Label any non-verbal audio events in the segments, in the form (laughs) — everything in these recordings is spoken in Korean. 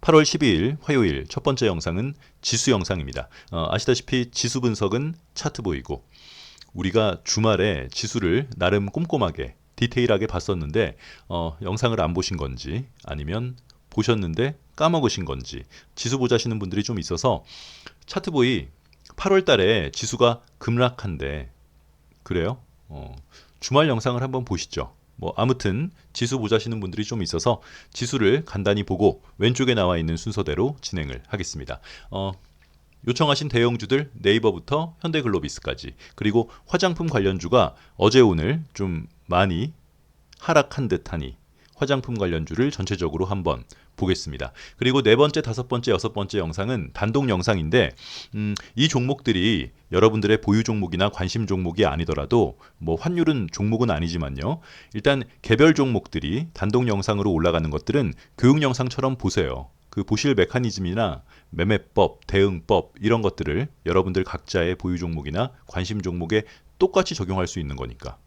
8월 12일 화요일 첫 번째 영상은 지수 영상입니다. 어, 아시다시피 지수 분석은 차트 보이고 우리가 주말에 지수를 나름 꼼꼼하게 디테일하게 봤었는데 어, 영상을 안 보신 건지 아니면 보셨는데 까먹으신 건지 지수 보자시는 분들이 좀 있어서 차트 보이 8월 달에 지수가 급락한데 그래요? 어, 주말 영상을 한번 보시죠. 뭐 아무튼 지수 보자시는 분들이 좀 있어서 지수를 간단히 보고 왼쪽에 나와 있는 순서대로 진행을 하겠습니다. 어, 요청하신 대형주들 네이버부터 현대글로비스까지 그리고 화장품 관련주가 어제 오늘 좀 많이 하락한 듯하니 화장품 관련 주를 전체적으로 한번 보겠습니다. 그리고 네 번째, 다섯 번째, 여섯 번째 영상은 단독 영상인데 음, 이 종목들이 여러분들의 보유 종목이나 관심 종목이 아니더라도 뭐 환율은 종목은 아니지만요. 일단 개별 종목들이 단독 영상으로 올라가는 것들은 교육 영상처럼 보세요. 그 보실 메커니즘이나 매매법, 대응법 이런 것들을 여러분들 각자의 보유 종목이나 관심 종목에 똑같이 적용할 수 있는 거니까.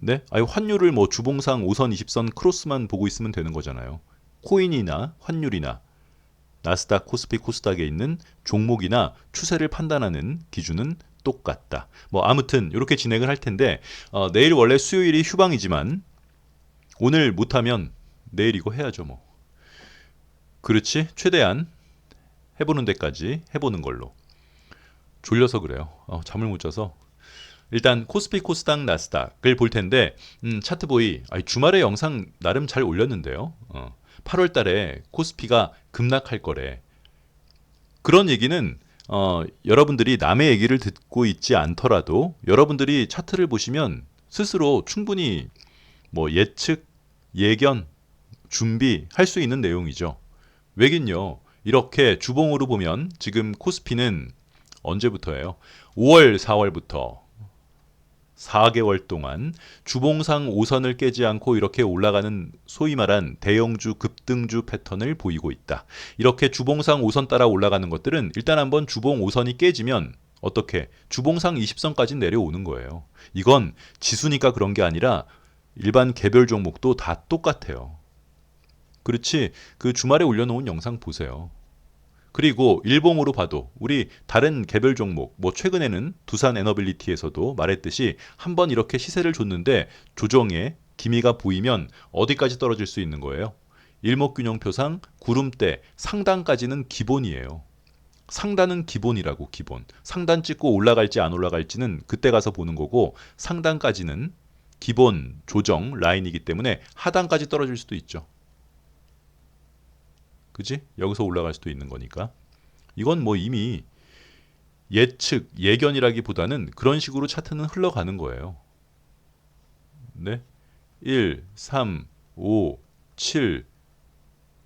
네? 아니 환율을 뭐 주봉상 5선, 20선 크로스만 보고 있으면 되는 거잖아요. 코인이나 환율이나 나스닥, 코스피, 코스닥에 있는 종목이나 추세를 판단하는 기준은 똑같다. 뭐 아무튼 이렇게 진행을 할 텐데 어, 내일 원래 수요일이 휴방이지만 오늘 못하면 내일 이거 해야죠 뭐. 그렇지 최대한 해보는 데까지 해보는 걸로. 졸려서 그래요. 어, 잠을 못 자서 일단 코스피 코스닥 나스닥을 볼 텐데 음, 차트 보이 아니, 주말에 영상 나름 잘 올렸는데요. 어, 8월 달에 코스피가 급락할 거래. 그런 얘기는 어, 여러분들이 남의 얘기를 듣고 있지 않더라도 여러분들이 차트를 보시면 스스로 충분히 뭐 예측, 예견, 준비할 수 있는 내용이죠. 왜긴요. 이렇게 주봉으로 보면 지금 코스피는 언제부터예요? 5월, 4월부터 4개월 동안 주봉상 5선을 깨지 않고 이렇게 올라가는 소위 말한 대형주 급등주 패턴을 보이고 있다. 이렇게 주봉상 5선 따라 올라가는 것들은 일단 한번 주봉 5선이 깨지면 어떻게 주봉상 20선까지 내려오는 거예요. 이건 지수니까 그런 게 아니라 일반 개별 종목도 다 똑같아요. 그렇지 그 주말에 올려놓은 영상 보세요. 그리고 일봉으로 봐도 우리 다른 개별 종목 뭐 최근에는 두산 에너빌리티에서도 말했듯이 한번 이렇게 시세를 줬는데 조정에 기미가 보이면 어디까지 떨어질 수 있는 거예요? 일목균형표상 구름대 상단까지는 기본이에요. 상단은 기본이라고 기본. 상단 찍고 올라갈지 안 올라갈지는 그때 가서 보는 거고 상단까지는 기본 조정 라인이기 때문에 하단까지 떨어질 수도 있죠. 그지? 여기서 올라갈 수도 있는 거니까. 이건 뭐 이미 예측, 예견이라기보다는 그런 식으로 차트는 흘러가는 거예요. 네. 1, 3, 5, 7.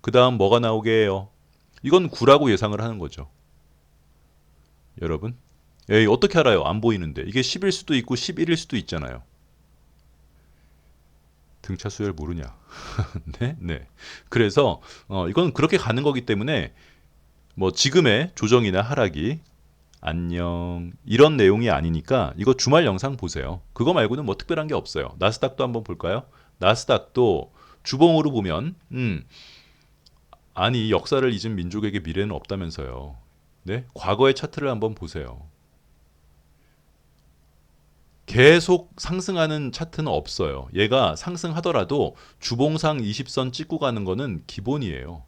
그 다음 뭐가 나오게 해요? 이건 9라고 예상을 하는 거죠. 여러분. 에이, 어떻게 알아요? 안 보이는데. 이게 10일 수도 있고 11일 수도 있잖아요. 등차 수열 모르냐? (laughs) 네, 네. 그래서 어, 이건 그렇게 가는 거기 때문에 뭐 지금의 조정이나 하락이 안녕 이런 내용이 아니니까 이거 주말 영상 보세요. 그거 말고는 뭐 특별한 게 없어요. 나스닥도 한번 볼까요? 나스닥도 주봉으로 보면 음 아니 역사를 잊은 민족에게 미래는 없다면서요. 네, 과거의 차트를 한번 보세요. 계속 상승하는 차트는 없어요. 얘가 상승하더라도 주봉상 20선 찍고 가는 거는 기본이에요.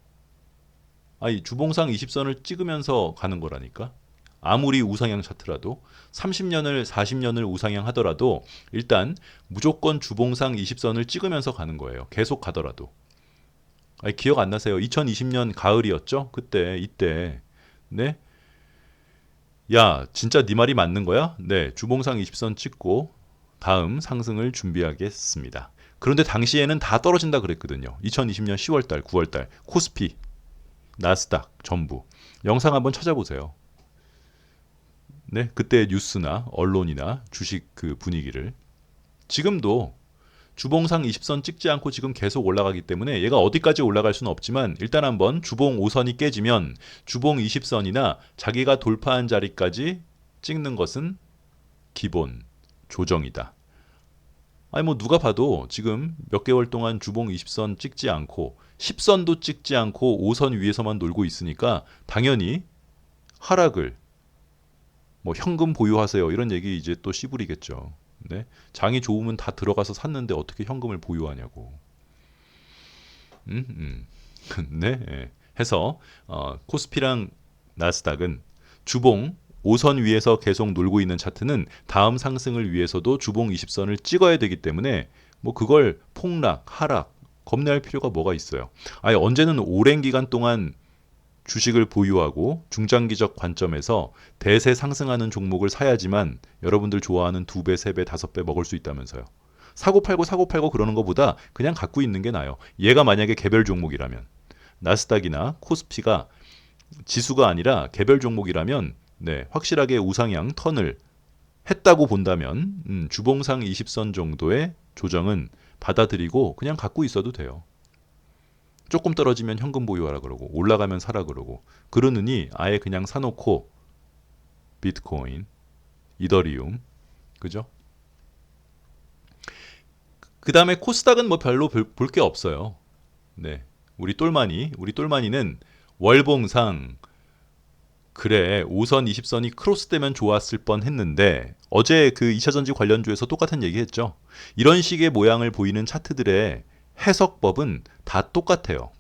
아니, 주봉상 20선을 찍으면서 가는 거라니까. 아무리 우상향 차트라도 30년을 40년을 우상향 하더라도 일단 무조건 주봉상 20선을 찍으면서 가는 거예요. 계속 가더라도. 아니, 기억 안 나세요? 2020년 가을이었죠? 그때 이때 네? 야, 진짜 네 말이 맞는 거야? 네, 주봉상 20선 찍고 다음 상승을 준비하겠습니다. 그런데 당시에는 다 떨어진다 그랬거든요. 2020년 10월 달, 9월 달 코스피, 나스닥 전부. 영상 한번 찾아보세요. 네, 그때 뉴스나 언론이나 주식 그 분위기를 지금도 주봉상 20선 찍지 않고 지금 계속 올라가기 때문에 얘가 어디까지 올라갈 수는 없지만 일단 한번 주봉 5선이 깨지면 주봉 20선이나 자기가 돌파한 자리까지 찍는 것은 기본 조정이다. 아니 뭐 누가 봐도 지금 몇 개월 동안 주봉 20선 찍지 않고 10선도 찍지 않고 5선 위에서만 놀고 있으니까 당연히 하락을 뭐 현금 보유하세요 이런 얘기 이제 또 씨부리겠죠. 네? 장이 좋으면 다 들어가서 샀는데 어떻게 현금을 보유하냐고. 음, 음. (laughs) 네. 예. 해서 어, 코스피랑 나스닥은 주봉 5선 위에서 계속 놀고 있는 차트는 다음 상승을 위해서도 주봉 20선을 찍어야 되기 때문에 뭐 그걸 폭락, 하락 겁내할 필요가 뭐가 있어요. 아예 언제는 오랜 기간 동안 주식을 보유하고 중장기적 관점에서 대세 상승하는 종목을 사야지만 여러분들 좋아하는 두 배, 세 배, 다섯 배 먹을 수 있다면서요. 사고 팔고 사고 팔고 그러는 것보다 그냥 갖고 있는 게 나아요. 얘가 만약에 개별 종목이라면 나스닥이나 코스피가 지수가 아니라 개별 종목이라면 네, 확실하게 우상향 턴을 했다고 본다면 음, 주봉상 20선 정도의 조정은 받아들이고 그냥 갖고 있어도 돼요. 조금 떨어지면 현금 보유하라 그러고 올라가면 사라 그러고 그러느니 아예 그냥 사놓고 비트코인, 이더리움, 그죠? 그 다음에 코스닥은 뭐 별로 볼 게 없어요. 네, 우리 똘마니, 우리 똘마니는 월봉상 그래 5선 20선이 크로스되면 좋았을 뻔 했는데 어제 그 2차전지 관련주에서 똑같은 얘기 했죠. 이런 식의 모양을 보이는 차트들의 해석법은 다 똑같아요.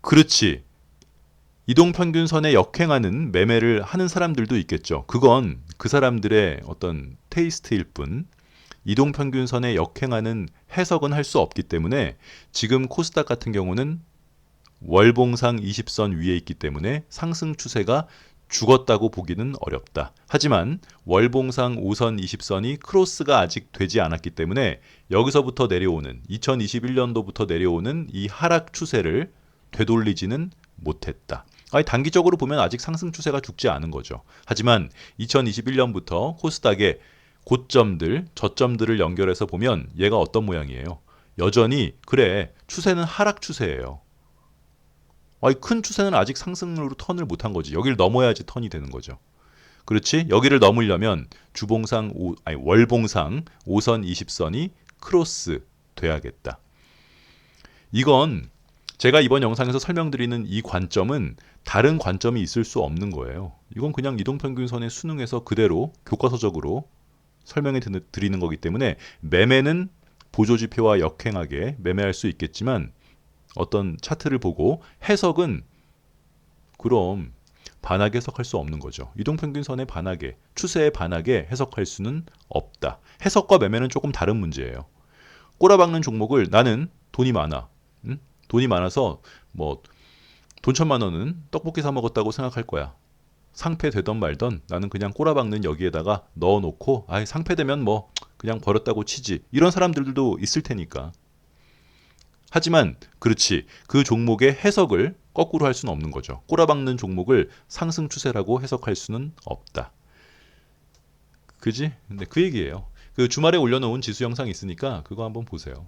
그렇지. 이동평균선에 역행하는 매매를 하는 사람들도 있겠죠. 그건 그 사람들의 어떤 테이스트일 뿐, 이동평균선에 역행하는 해석은 할 수 없기 때문에 지금 코스닥 같은 경우는 월봉상 20선 위에 있기 때문에 상승 추세가 죽었다고 보기는 어렵다. 하지만 월봉상 5선 20선이 크로스가 아직 되지 않았기 때문에 여기서부터 내려오는 2021년도부터 내려오는 이 하락 추세를 되돌리지는 못했다. 아니, 단기적으로 보면 아직 상승 추세가 죽지 않은 거죠. 하지만 2021년부터 코스닥의 고점들, 저점들을 연결해서 보면 얘가 어떤 모양이에요. 여전히 그래 추세는 하락 추세예요. 아니, 큰 추세는 아직 상승으로 턴을 못한 거지. 여기를 넘어야지 턴이 되는 거죠. 그렇지? 여기를 넘으려면 주봉상 오, 아니 월봉상 5선 20선이 크로스 돼야겠다. 이건 제가 이번 영상에서 설명드리는 이 관점은 다른 관점이 있을 수 없는 거예요. 이건 그냥 이동평균선의 수능에서 그대로 교과서적으로 설명해 드리는 거기 때문에 매매는 보조지표와 역행하게 매매할 수 있겠지만 어떤 차트를 보고 해석은 그럼 반하게 해석할 수 없는 거죠. 이동평균선에 반하게, 추세에 반하게 해석할 수는 없다. 해석과 매매는 조금 다른 문제예요. 꼬라박는 종목을 나는 돈이 많아. 응? 돈이 많아서 뭐 돈 천만 원은 떡볶이 사 먹었다고 생각할 거야. 상패 되던 말던 나는 그냥 꼬라박는 여기에다가 넣어놓고 아 상패되면 뭐 그냥 버렸다고 치지 이런 사람들도 있을 테니까 하지만 그렇지 그 종목의 해석을 거꾸로 할 수는 없는 거죠. 꼬라박는 종목을 상승 추세라고 해석할 수는 없다. 그지? 근데 그 얘기예요. 그 주말에 올려놓은 지수 영상 있으니까 그거 한번 보세요.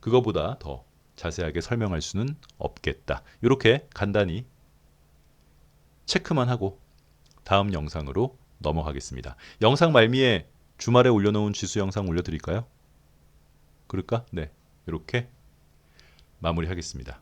그거보다 더 자세하게 설명할 수는 없겠다. 이렇게 간단히 체크만 하고 다음 영상으로 넘어가겠습니다. 영상 말미에 주말에 올려놓은 지수 영상 올려드릴까요? 그럴까? 네. 이렇게 마무리하겠습니다.